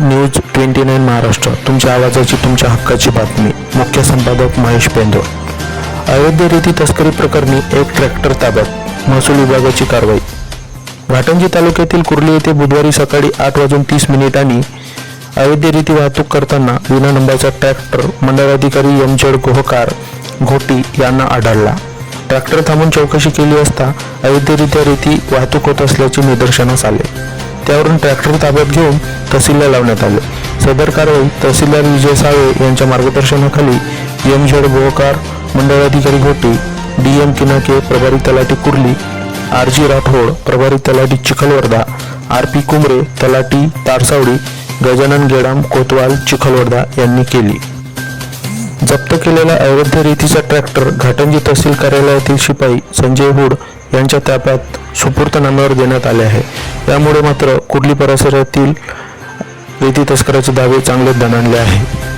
News twenty nine Maharashtra. तुमच्या आवाजाची तुमच्या हक्काची बातमी. मुख्य संपादक महेश पेंदो अयोध्ये रेती तस्करी प्रकरणी एक ट्रॅक्टर ताब्यात. महसूल विभागाची कारवाई. घाटंजी तालुक्यातील कुर्ली येथे बुधवारी सकाळी आठ वाजून तीस मिनिटांनी अयोध्ये रेती वाहतूक करताना विना नंबरचा ट्रॅक्टर मंडळाधिकारी एम जेड गोहकार घोटी यांना आढळला. ट्रॅक्टर थांबून चौकशी केली असता अयोध्येरित्या रेती वाहतूक होत असल्याचे निदर्शनास आले. त्यावरून ट्रॅक्टर ताब्यात घेऊन तहसीलला लावण्यात आले. सदर कारवाई तहसीलदार विजय साळे यांच्या मार्गदर्शनाखाली एम झेड गोहकार मंडळाधिकारी घोटे डी एम किनाके प्रभारी तलाठी कुर्ली आर जी राठोड प्रभारी तलाठी चिखलवर्धा आर पी कुमरे तलाठी तारसावडी गजानन गेडाम कोतवाल चिखलवर्धा यांनी केली. जप्त केलेला अवैध रेतीचा ट्रॅक्टर घाटंजी तहसील कार्यालयातील शिपाई संजय हुड यांच्या ताब्यात सुपूर्त नामावर देण्यात आले आहे. त्यामुळे मात्र कुर्ली परिसरातील रेती तस्कराचे दावे चांगले दणाणले आहे.